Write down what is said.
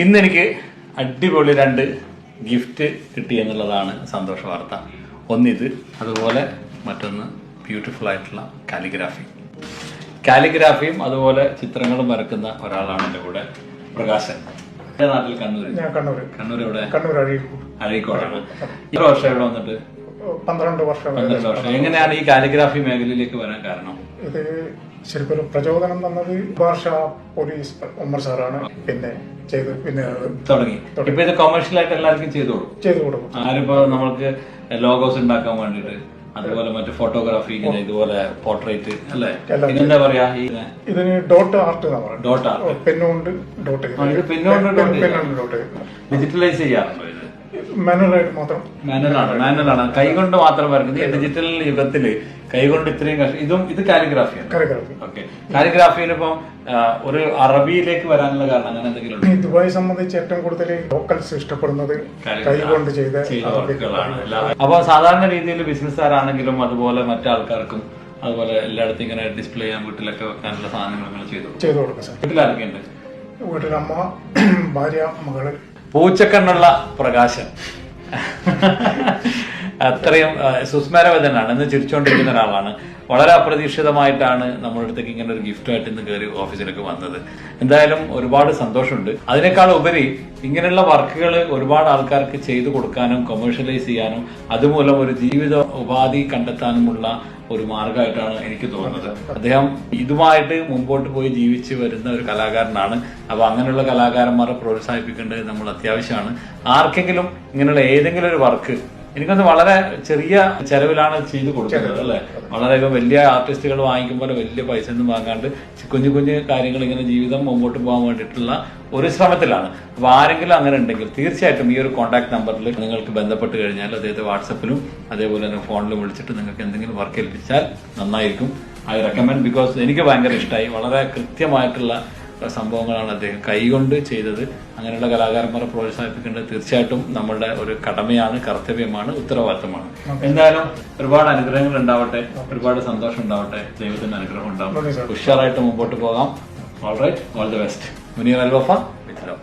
ഇന്ന് എനിക്ക് അടിപൊളി രണ്ട് ഗിഫ്റ്റ് കിട്ടി എന്നുള്ളതാണ് സന്തോഷ വാർത്ത. ഒന്നിത് അതുപോലെ മറ്റൊന്ന് ബ്യൂട്ടിഫുൾ ആയിട്ടുള്ള കാലിഗ്രാഫി കാലിഗ്രാഫിയും അതുപോലെ ചിത്രങ്ങളും വരക്കുന്ന ഒരാളാണ് എന്റെ കൂടെ പ്രകാശൻ. എന്റെ നാട്ടിൽ കണ്ണൂർ കണ്ണൂർ കണ്ണൂർ എവിടെ? കണ്ണൂർ അഴീക്കോടാണ്. ഈ വർഷം എവിടെ വന്നിട്ട്? പന്ത്രണ്ട് വർഷം പന്ത്രണ്ട് വർഷം. എങ്ങനെയാണ് ഈ കാലിഗ്രാഫി മേഖലയിലേക്ക് വരാൻ കാരണം? ഇത് ശരിക്കും ഒരു പ്രചോദനം തന്നത് ഭാഷ പോലീസ് ഉമ്മർ സാറാണ്. പിന്നെ ചെയ്ത് പിന്നെ തുടങ്ങി. ഇപ്പൊ ഇത് കൊമേഴ്ഷ്യൽ ആയിട്ട് എല്ലാവർക്കും ചെയ്തോളൂ. ചെയ്തു കൊടുക്കും. ആരിപ്പോ നമ്മൾക്ക് ലോഗോസ് ഉണ്ടാക്കാൻ വേണ്ടിട്ട് അതുപോലെ മറ്റു ഫോട്ടോഗ്രാഫി ഇങ്ങനെ ഇതുപോലെ പോർട്രേറ്റ് അല്ലേ? ഇതെന്താ പറയാ? ഇതിന് ഡോട്ട് ആർട്ട് ഡോട്ട് ആർട്ട് പെന്നുകൊണ്ട് ഡോട്ട്. പെന്നുകൊണ്ട് ഡോട്ട് ഡിജിറ്റലൈസ് ചെയ്യാറുണ്ടോ. മാനുവലായിട്ട് മാത്രം. മാനുവലാണ് മാനുവലാണ് കൈകൊണ്ട് മാത്രം വരക്കുന്നത് ഈ ഡിജിറ്റൽ യുഗത്തിൽ. കൈകൊണ്ട് ഇത്രയും കഷ്ടം ഇതും ഇത് കാലിഗ്രാഫിയാണ് ഓക്കെ കാലിഗ്രാഫിയിൽ ഇപ്പം ഒരു അറബിയിലേക്ക് വരാനുള്ള കാരണം അങ്ങനെ എന്തെങ്കിലും? ഈ ദുബായ് സംബന്ധിച്ച് ഏറ്റവും കൂടുതൽ ലോക്കൽസ് ഇഷ്ടപ്പെടുന്നത് കൈകൊണ്ട് ചെയ്ത അപ്പൊ സാധാരണ രീതിയിൽ ബിസിനസ്സുകാരാണെങ്കിലും അതുപോലെ മറ്റാൾക്കാർക്കും അതുപോലെ എല്ലായിടത്തും ഇങ്ങനെ ഡിസ്പ്ലേ ചെയ്യാൻ വീട്ടിലൊക്കെ വെക്കാനുള്ള സാധനങ്ങൾ നിങ്ങൾ ചെയ്തു ചെയ്തു കൊടുക്കാം വീട്ടിലാർക്കുണ്ട് വീട്ടിലമ്മ ഭാര്യ മകൾ. പൂച്ചക്കണ്ണുള്ള പ്രകാശൻ അത്രയും സുസ്മരവതനാണ് എന്ന് ചിരിച്ചുകൊണ്ടിരിക്കുന്ന ഒരാളാണ്. വളരെ അപ്രതീക്ഷിതമായിട്ടാണ് നമ്മുടെ അടുത്തേക്ക് ഇങ്ങനെ ഒരു ഗിഫ്റ്റുമായിട്ട് ഇന്ന് കയറി ഓഫീസിലേക്ക് വന്നത്. എന്തായാലും ഒരുപാട് സന്തോഷമുണ്ട്. അതിനേക്കാൾ ഉപരി ഇങ്ങനെയുള്ള വർക്കുകൾ ഒരുപാട് ആൾക്കാർക്ക് ചെയ്തു കൊടുക്കാനും കൊമേഴ്ഷ്യലൈസ് ചെയ്യാനും അതുമൂലം ഒരു ജീവിത ഉപാധി കണ്ടെത്താനുമുള്ള ഒരു മാർഗമായിട്ടാണ് എനിക്ക് തോന്നുന്നത്. അദ്ദേഹം ഇതുമായിട്ട് മുമ്പോട്ട് പോയി ജീവിച്ച് വരുന്ന ഒരു കലാകാരനാണ്. അപ്പൊ അങ്ങനെയുള്ള കലാകാരന്മാരെ പ്രോത്സാഹിപ്പിക്കേണ്ടത് നമ്മൾ അത്യാവശ്യമാണ്. ആർക്കെങ്കിലും ഇങ്ങനെയുള്ള ഏതെങ്കിലും ഒരു വർക്ക് എനിക്കൊന്ന് വളരെ ചെറിയ ചെലവിലാണ് ചെയ്ത് കൊടുക്കുന്നത് അല്ലെ? വളരെ വലിയ ആർട്ടിസ്റ്റുകൾ വാങ്ങിക്കുമ്പോൾ വലിയ പൈസ ഒന്നും വാങ്ങാണ്ട് കുഞ്ഞു കുഞ്ഞു കാര്യങ്ങൾ ഇങ്ങനെ ജീവിതം മുമ്പോട്ട് പോകാൻ വേണ്ടിയിട്ടുള്ള ഒരു ശ്രമത്തിലാണ്. അപ്പൊ ആരെങ്കിലും അങ്ങനെ ഉണ്ടെങ്കിൽ തീർച്ചയായിട്ടും ഈ ഒരു കോൺടാക്ട് നമ്പറിൽ നിങ്ങൾക്ക് ബന്ധപ്പെട്ട് കഴിഞ്ഞാൽ അദ്ദേഹത്തെ വാട്സപ്പിലും അതേപോലെ തന്നെ ഫോണിലും വിളിച്ചിട്ട് നിങ്ങൾക്ക് എന്തെങ്കിലും വർക്ക് ഏൽപ്പിച്ചാൽ നന്നായിരിക്കും. ഐ റെക്കമെൻഡ് ബിക്കോസ് എനിക്ക് ഭയങ്കര ഇഷ്ടമായി വളരെ കൃത്യമായിട്ടുള്ള സംഭവങ്ങളാണ് അദ്ദേഹം കൈകൊണ്ട് ചെയ്തത്. അങ്ങനെയുള്ള കലാകാരന്മാരെ പ്രോത്സാഹിപ്പിക്കേണ്ടത് തീർച്ചയായിട്ടും നമ്മളുടെ ഒരു കടമയാണ് കർത്തവ്യമാണ് ഉത്തരവാദിത്തമാണ്. എന്തായാലും ഒരുപാട് അനുഗ്രഹങ്ങൾ ഉണ്ടാവട്ടെ ഒരുപാട് സന്തോഷം ഉണ്ടാവട്ടെ ദൈവത്തിന്റെ അനുഗ്രഹം ഉണ്ടാവും നന്ദി ഉഷാറായിട്ട് മുമ്പോട്ട് പോകാം. All right all the best Muneer Alwafa with love.